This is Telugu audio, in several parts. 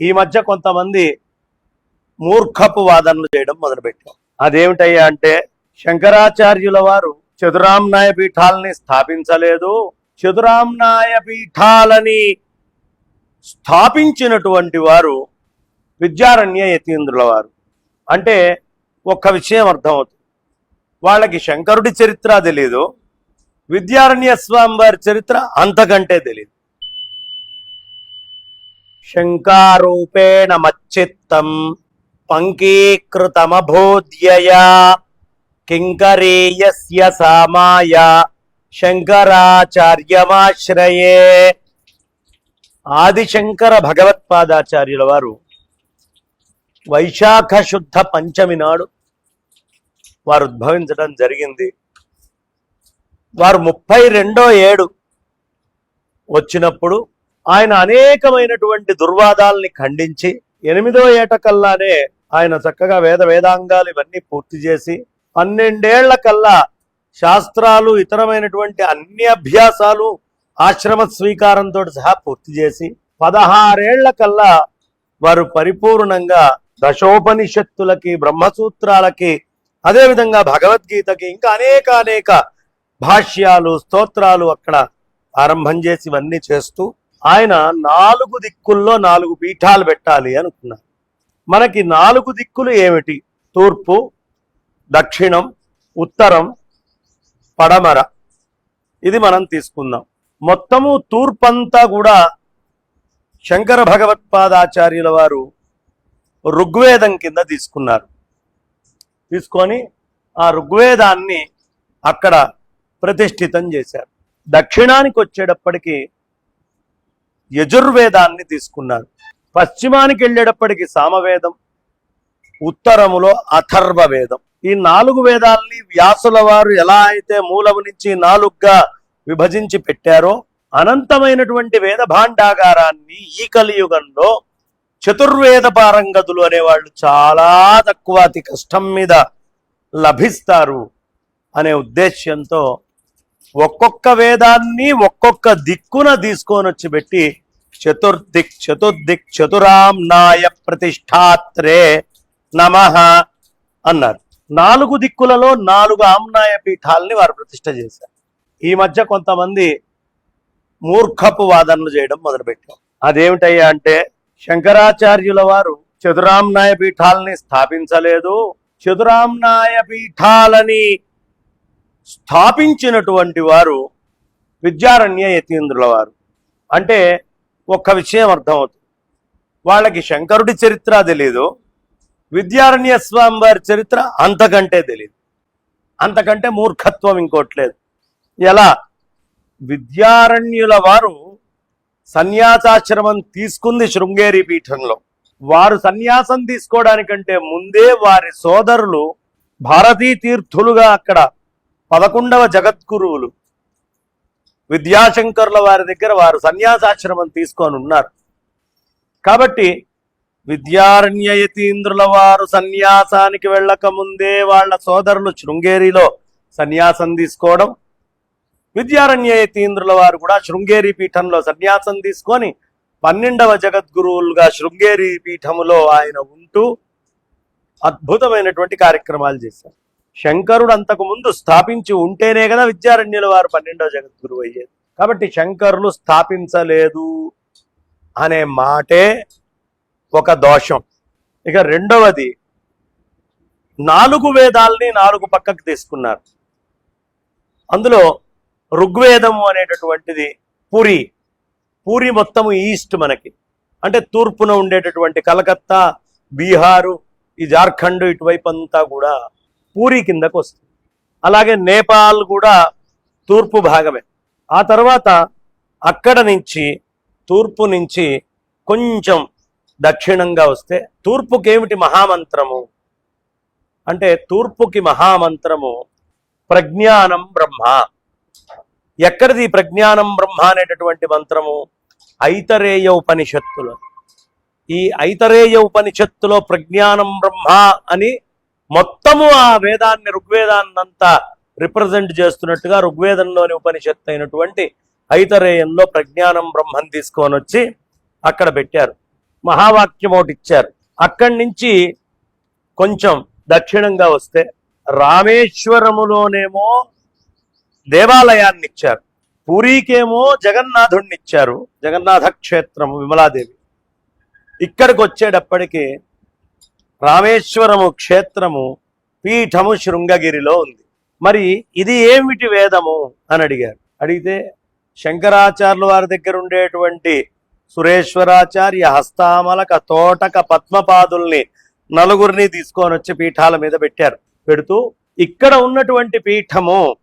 ఈ మధ్య కొంతమంది మూర్ఖపు వాదనలు చేయడం మొదలుపెట్టాం అదేమిటయ్యా అంటే శంకరాచార్యుల వారు చతురామ్నాయ పీఠాలని స్థాపించలేదు. చతురామ్నాయ పీఠాలని స్థాపించినటువంటి వారు విద్యారణ్య యతీంద్రుల వారు. అంటే ఒక్క విషయం అర్థమవుతుంది. వాళ్ళకి శంకరుడి చరిత్ర తెలీదు. విద్యారణ్య స్వామి వారి చరిత్ర అంతకంటే తెలియదు శంకారూపేణ మచ్చిత్తం పంకీకృతమభోద్యయా కింకరీయస్య సామాయ శంకరాచార్యమాశ్రయే. ఆదిశంకర భగవత్పాదాచార్యుల వారు వైశాఖ శుద్ధ పంచమి నాడు వారు ఉద్భవించడం జరిగింది. వారు ముప్పై రెండో ఏడు వచ్చినప్పుడు ఆయన అనేకమైనటువంటి దుర్వాదాల్ని ఖండించి ఎనిమిదో ఏట కల్లానే ఆయన చక్కగా వేద వేదాంగాలు ఇవన్నీ పూర్తి చేసి పన్నెండేళ్ళ కల్లా శాస్త్రాలు ఇతరమైనటువంటి అన్ని అభ్యాసాలు ఆశ్రమ స్వీకారంతో సహా పూర్తి చేసి పదహారేళ్ళ కల్లా వారు పరిపూర్ణంగా దశోపనిషత్తులకి బ్రహ్మసూత్రాలకి అదేవిధంగా భగవద్గీతకి ఇంకా అనేక అనేక భాష్యాలు స్తోత్రాలు అక్కడ ఆరంభం చేసి ఇవన్నీ చేస్తూ ఆయన నాలుగు దిక్కుల్లో నాలుగు పీఠాలు పెట్టాలి అనుకున్నారు. మనకి నాలుగు దిక్కులు ఏమిటి? తూర్పు దక్షిణం ఉత్తరం పడమర. ఇది మనం తీసుకుందాం. మొత్తము తూర్పంతా కూడా శంకర భగవత్పాదాచార్యుల వారు ఋగ్వేదం కింద తీసుకున్నారు. తీసుకొని ఆ ఋగ్వేదాన్ని అక్కడ ప్రతిష్ఠితం చేశారు. దక్షిణానికి వచ్చేటప్పటికి యజుర్వేదాన్ని తీసుకున్నారు పశ్చిమానికి వెళ్ళేటప్పటికి సామవేదం ఉత్తరములో అథర్వ వేదం ఈ నాలుగు వేదాల్ని వ్యాసుల వారు ఎలా అయితే మూలము నుంచి నాలుగుగా విభజించి పెట్టారో అనంతమైనటువంటి వేద భాండాగారాన్ని ఈ కలియుగంలో చతుర్వేద పారంగతులు అనేవాళ్ళు చాలా తక్కువ అతి కష్టం మీద లభిస్తారు అనే ఉద్దేశ్యంతో ఒక్కొక్క వేదాన్ని ఒక్కొక్క దిక్కున తీసుకొని వచ్చి పెట్టి చతుర్దిక్ చతుర్దిక్ చతురాంనాయ ప్రతిష్టాత్రే నమ అన్నారు. నాలుగు దిక్కులలో నాలుగు ఆమ్నాయ పీఠాలని వారు ప్రతిష్ట చేశారు. ఈ మధ్య కొంతమంది మూర్ఖపు వాదనలు చేయడం మొదలుపెట్టాం అదేమిటయ్యా అంటే శంకరాచార్యుల వారు చతురామ్నాయ పీఠాలని స్థాపించలేదు. చతురామ్నాయ పీఠాలని స్థాపించినటువంటి వారు విద్యారణ్య యతీంద్రుల వారు. అంటే ఒక్క విషయం అర్థమవుతుంది. వాళ్ళకి శంకరుడి చరిత్ర తెలీదు విద్యారణ్య స్వామి వారి చరిత్ర అంతకంటే తెలియదు అంతకంటే మూర్ఖత్వం ఇంకోట్లేదు ఎలా? విద్యారణ్యుల వారు సన్యాసాశ్రమం తీసుకుంది శృంగేరి పీఠంలో. వారు సన్యాసం తీసుకోవడానికంటే ముందే వారి సోదరులు భారతీ తీర్థులుగా అక్కడ పదకొండవ జగద్గురువులు విద్యాశంకరుల వారి దగ్గర వారు సన్యాసాశ్రమం తీసుకొని ఉన్నారు. కాబట్టి విద్యారణ్యయతీంద్రుల వారు సన్యాసానికి వెళ్ళక ముందే వాళ్ళ సోదరులు శృంగేరిలో సన్యాసం తీసుకోవడం విద్యారణ్యయతీంద్రుల వారు కూడా శృంగేరి పీఠంలో సన్యాసం తీసుకొని పన్నెండవ జగద్గురువులుగా శృంగేరి పీఠములో ఆయన ఉంటూ అద్భుతమైనటువంటి కార్యక్రమాలు చేశారు. శంకరుడు అంతకు ముందు స్థాపించి ఉంటేనే కదా విద్యారణ్యుల వారు పన్నెండవ జగద్గురువు అయ్యేది. కాబట్టి శంకరులు స్థాపించలేదు అనే మాటే ఒక దోషం. ఇక రెండవది నాలుగు వేదాల్ని నాలుగు పక్కకు తీసుకున్నారు. అందులో ఋగ్వేదము అనేటటువంటిది పూరి. పూరి మొత్తము ఈస్ట్ మనకి. అంటే తూర్పున ఉండేటటువంటి కలకత్తా బీహారు ఈ జార్ఖండ్ ఇటువైపు అంతా కూడా పూరి కిందకు వస్తుంది. అలాగే నేపాల్ కూడా తూర్పు భాగమే. ఆ తర్వాత అక్కడ నుంచి తూర్పు నుంచి కొంచెం దక్షిణంగా వస్తే తూర్పుకి ఏమిటి మహామంత్రము? అంటే తూర్పుకి మహామంత్రము ప్రజ్ఞానం బ్రహ్మ. ఎక్కడిది ప్రజ్ఞానం బ్రహ్మ అనేటటువంటి మంత్రము? ఐతరేయ ఉపనిషత్తులో. ఈ ఐతరేయ ఉపనిషత్తులో ప్రజ్ఞానం బ్రహ్మ అని మొత్తము ఆ వేదాన్ని ఋగ్వేదాన్నంతా రిప్రజెంట్ చేస్తున్నట్టుగా ఋగ్వేదంలోని ఉపనిషత్తు అయినటువంటి ఐతరేయంలో ప్రజ్ఞానం బ్రహ్మం తీసుకొని వచ్చి అక్కడ పెట్టారు. మహావాక్యం ఒకటి ఇచ్చారు అక్కడి నుంచి కొంచెం దక్షిణంగా వస్తే రామేశ్వరములోనేమో దేవాలయాన్ని ఇచ్చారు పూరీకేమో జగన్నాథుడిని ఇచ్చారు జగన్నాథ క్షేత్రము విమలాదేవి. ఇక్కడికి వచ్చేటప్పటికి రామేశ్వరము క్షేత్రము పీఠము శృంగగిరిలో ఉంది. మరి ఇది ఏమిటి వేదము? అని అడిగారు. అడిగితే శంకరాచార్యుల వారి దగ్గర ఉండేటువంటి సురేశ్వరాచార్య హస్తామలక తోటక పద్మపాదుల్ని నలుగురిని తీసుకొని వచ్చి పీఠాల మీద పెట్టారు. పెడుతూ ఇక్కడ ఉన్నటువంటి పీఠము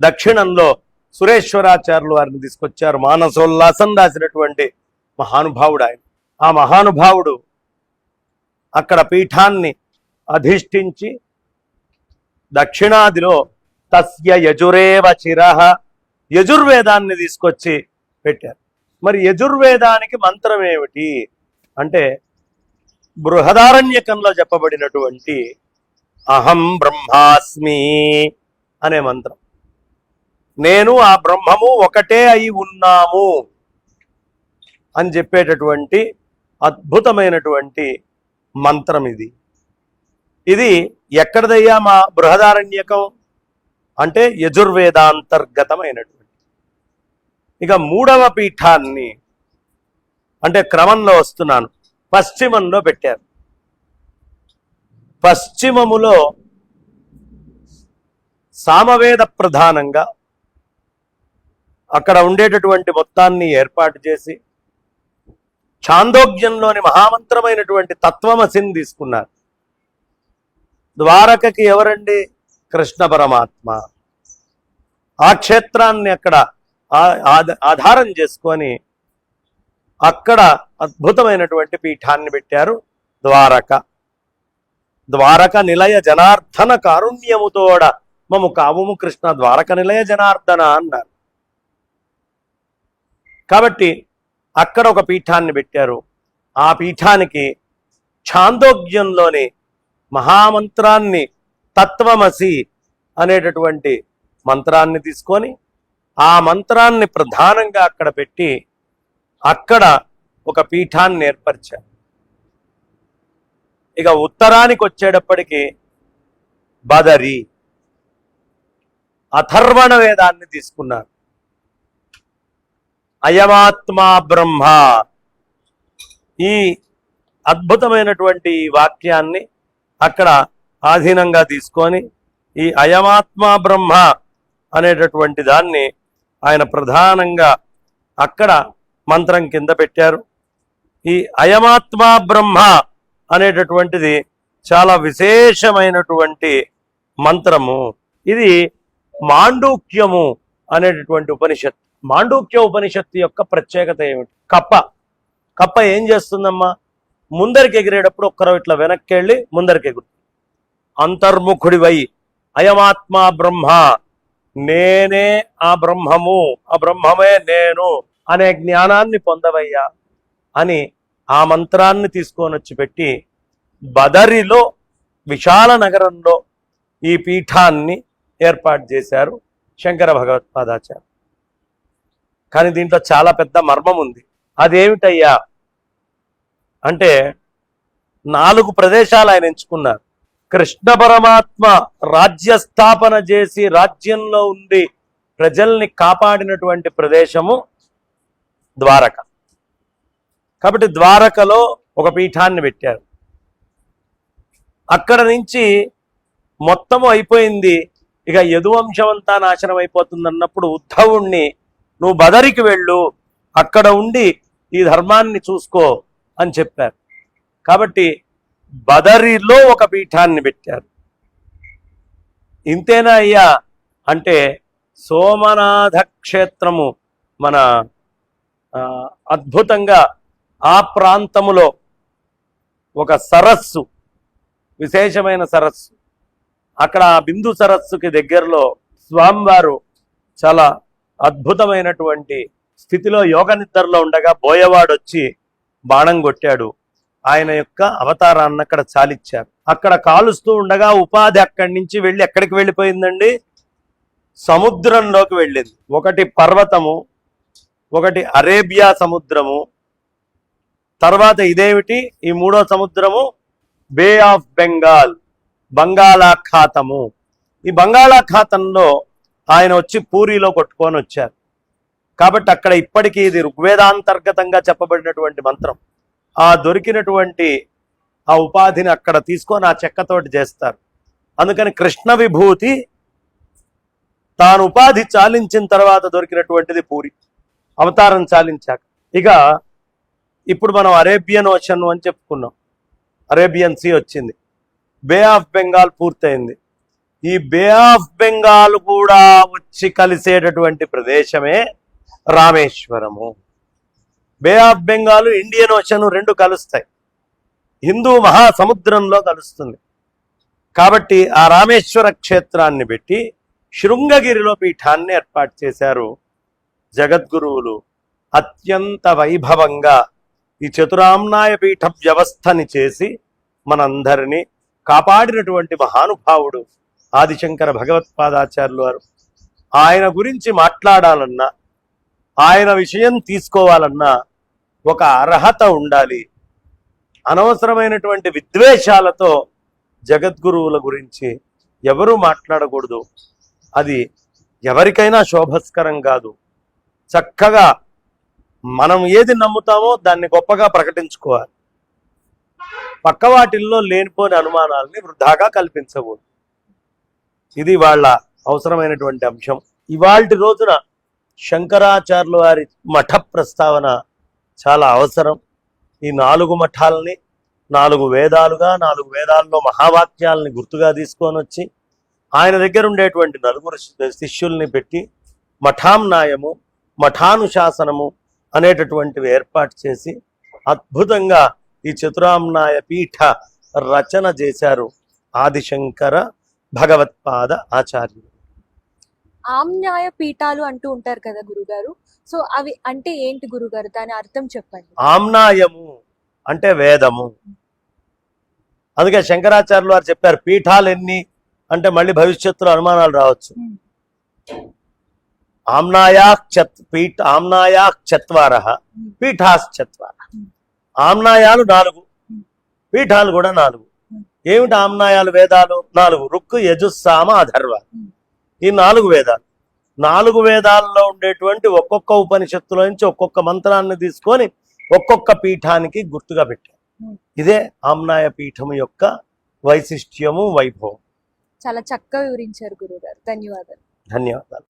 దక్షిణంలో సురేశ్వరాచార్యులు వారిని తీసుకొచ్చారు. మానసోల్లాసం రాసినటువంటి మహానుభావుడు ఆయన. ఆ మహానుభావుడు అక్కడ పీఠాన్ని అధిష్ఠించి దక్షిణాదిలో తస్య యజురేవ చిరహ యజుర్వేదాన్ని తీసుకొచ్చి పెట్టారు. మరి యజుర్వేదానికి మంత్రం ఏమిటి? అంటే బృహదారణ్యకంలో చెప్పబడినటువంటి అహం బ్రహ్మాస్మి అనే మంత్రం. నేను ఆ బ్రహ్మము ఒకటే అయి ఉన్నాము అని చెప్పేటటువంటి అద్భుతమైనటువంటి మంత్రం ఇది. ఇది ఎక్కడదయ్యా మా బృహదారణ్యకం? అంటే యజుర్వేదాంతర్గతమైనటువంటి. ఇక మూడవ పీఠాన్ని అంటే క్రమంలో వస్తున్నాను. పశ్చిమంలో పెట్టారు. పశ్చిమములో సామవేద ప్రధానంగా అక్కడ ఉండేటటువంటి మొత్తాన్ని ఏర్పాటు చేసి చాందోగ్యంలోని మహామంత్రమైనటువంటి తత్వమసిని తీసుకున్నారు. ద్వారకకి ఎవరండి? కృష్ణ పరమాత్మ. ఆ క్షేత్రాన్ని అక్కడ ఆధ- ఆధారం చేసుకొని అక్కడ అద్భుతమైనటువంటి పీఠాన్ని పెట్టారు ద్వారక. ద్వారక నిలయ జనార్దన కారుణ్యముతోడ మము కావుము కృష్ణ ద్వారక నిలయ జనార్దన అన్నారు. కాబట్టి అక్కడ ఒక పీఠాన్ని పెట్టారు. ఆ పీఠానికి ఛాందోగ్యంలోని మహామంత్రాన్ని తత్వమసి అనేటటువంటి మంత్రాన్ని తీసుకొని ఆ మంత్రాన్ని ప్రధానంగా అక్కడ పెట్టి అక్కడ ఒక పీఠాన్ని ఏర్పరిచారు. ఇక ఉత్తరానికి వచ్చేటప్పటికి బదరి అథర్వణ వేదాన్ని తీసుకున్నారు. అయమాత్మా బ్రహ్మ. ఈ అద్భుతమైనటువంటి ఈ వాక్యాన్ని అక్కడ ఆధీనంగా తీసుకొని ఈ అయమాత్మా బ్రహ్మ అనేటటువంటి దాన్ని ఆయన ప్రధానంగా అక్కడ మంత్రం కింద పెట్టారు. ఈ అయమాత్మా బ్రహ్మ అనేటటువంటిది చాలా విశేషమైనటువంటి మంత్రము. ఇది మాండూక్యము అనేటటువంటి ఉపనిషత్తు. మాండూక్య ఉపనిషత్తు యొక్క ప్రత్యేకత ఏమిటి? కప్ప. కప్ప ఏం చేస్తుందమ్మా? ముందరికి ఎగిరేటప్పుడు ఒక్కరో ఇట్లా వెనక్కి వెళ్ళి ముందరికి ఎగురు. అంతర్ముఖుడివై. అయమాత్మా బ్రహ్మ. నేనే ఆ బ్రహ్మము. ఆ బ్రహ్మమే నేను అనే జ్ఞానాన్ని పొందవయ్యా అని ఆ మంత్రాన్ని తీసుకొని వచ్చి పెట్టి బదరిలో విశాల నగరంలో ఈ పీఠాన్ని ఏర్పాటు చేశారు శంకర భగవత్పాదాచార్య కానీ దీంట్లో చాలా పెద్ద మర్మం ఉంది. అదేమిటయ్యా? అంటే నాలుగు ప్రదేశాలు ఆయన ఎంచుకున్నారు. కృష్ణ పరమాత్మ రాజ్య స్థాపన చేసి రాజ్యంలో ఉండి ప్రజల్ని కాపాడినటువంటి ప్రదేశము ద్వారక. కాబట్టి ద్వారకలో ఒక పీఠాన్ని పెట్టారు. అక్కడ నుంచి మొత్తము అయిపోయింది. ఇక యదువంశం అంతా నాశనం అయిపోతుంది అన్నప్పుడు ఉద్ధవుణ్ణి నువ్వు బదరికి వెళ్ళు అక్కడ ఉండి ఈ ధర్మాన్ని చూసుకో అని చెప్పారు. కాబట్టి బదరిలో ఒక పీఠాన్ని పెట్టారు. ఇంతేనా అయ్యా? అంటే సోమనాథ క్షేత్రము మన అద్భుతంగా ఆ ప్రాంతములో ఒక సరస్సు విశేషమైన సరస్సు. అక్కడ ఆ బిందు సరస్సుకి దగ్గరలో స్వామివారు చాలా అద్భుతమైనటువంటి స్థితిలో యోగ నిద్రలో ఉండగా బోయవాడు వచ్చి బాణం కొట్టాడు. ఆయన యొక్క అవతారాన్ని అక్కడ చాలిచ్చారు. అక్కడ కాలుస్తూ ఉండగా ఉపాధి అక్కడి నుంచి వెళ్ళి ఎక్కడికి వెళ్ళిపోయిందండి? సముద్రంలోకి వెళ్ళింది. ఒకటి పర్వతము ఒకటి అరేబియా సముద్రము తర్వాత ఇదేమిటి? ఈ మూడో సముద్రము బే ఆఫ్ బెంగాల్ బంగాళాఖాతము. ఈ బంగాళాఖాతంలో ఆయన వచ్చి పూరిలో కొట్టుకొని వచ్చారు. కాబట్టి అక్కడ ఇప్పటికీ ఇది ఋగ్వేదాంతర్గతంగా చెప్పబడినటువంటి మంత్రం. ఆ దొరికినటువంటి ఆ ఉపాధిని అక్కడ తీసుకొని ఆ చెక్కతోటి చేస్తారు. అందుకని కృష్ణ విభూతి తాను ఉపాధి చాలించిన తర్వాత దొరికినటువంటిది పూరి. అవతారం చాలించాక. ఇక ఇప్పుడు మనం అరేబియన్ ఓషన్ అని చెప్పుకున్నాం. అరేబియన్ సీ వచ్చింది. బే ఆఫ్ బెంగాల్ పూర్తయింది. ఈ బే ఆఫ్ బెంగాల్ కూడా వచ్చి కలిసేటటువంటి ప్రదేశమే Rameswaram. Bay of Bengal Indian ocean రెండు కలుస్తాయి. హిందూ మహాసముద్రంలో కలుస్తుంది. కాబట్టి ఆ రామేశ్వర క్షేత్రాన్ని పెట్టి శృంగగిరిలో పీఠాన్ని ఏర్పాటు చేశారు జగద్గురువులు. అత్యంత వైభవంగా ఈ చతురామ్నాయ పీఠ వ్యవస్థని చేసి మనందరినీ కాపాడినటువంటి మహానుభావుడు ఆదిశంకర భగవత్పాదాచార్యులు వారు. ఆయన గురించి మాట్లాడాలన్నా ఆయన విషయం తీసుకోవాలన్నా ఒక అర్హత ఉండాలి. అనవసరమైనటువంటి విద్వేషాలతో జగద్గురువుల గురించి ఎవరు మాట్లాడకూడదు. అది ఎవరికైనా శోభస్కరం కాదు. చక్కగా మనం ఏది నమ్ముతామో దాన్ని గొప్పగా ప్రకటించుకోవాలి. పక్క వాటిల్లో లేనిపోని అనుమానాలని వృధాగా కల్పించకూడదు. ఇది వాళ్ళ అవసరమైనటువంటి అంశం. ఇవాళ రోజున శంకరాచార్యుల వారి మఠ ప్రస్తావన చాలా అవసరం. ఈ నాలుగు మఠాలని నాలుగు వేదాలుగా నాలుగు వేదాల్లో మహావాక్యాలని గుర్తుగా తీసుకొని వచ్చి ఆయన దగ్గర ఉండేటువంటి నలుగురు శిష్యుల్ని పెట్టి మఠాంనాయము మఠానుశాసనము అనేటటువంటివి ఏర్పాటు చేసి అద్భుతంగా ఈ చతురామ్నాయ పీఠ రచన చేశారు ఆదిశంకర భగవత్పాద ఆచార్యులు ఆమ్న్యాయ పీఠాలు అంటూ ఉంటారు కదా గురుగారు సో అవి అంటే ఏంటి గురుగారు దాని అర్థం చెప్పండి ఆమ్నాయము అంటే వేదము అందుకే శంకరాచార్యులు వారు చెప్పారు పీఠాలు ఎన్ని అంటే మళ్ళీ భవిష్యత్తులో అనుమానాలు రావచ్చు. ఆమ్నాయా చత్ పీఠ ఆమ్నాయా చత్వార పీఠాశ్చత్వార. ఆమ్నాయాలు నాలుగు. పీఠాలు కూడా నాలుగు. ఏమిటి ఆమ్నాయాలు వేదాలు? నాలుగు. రుక్కు యజుస్సామ అధర్వ. ఈ నాలుగు వేదాలు. నాలుగు వేదాల్లో ఉండేటువంటి ఒక్కొక్క ఉపనిషత్తులో నుంచి ఒక్కొక్క మంత్రాన్ని తీసుకొని ఒక్కొక్క పీఠానికి గుర్తుగా పెట్టారు. ఇదే ఆమ్నాయ పీఠం యొక్క వైశిష్ట్యము వైభవం. చాలా చక్కగా వివరించారు గురుగారు ధన్యవాదాలు. ధన్యవాదాలు.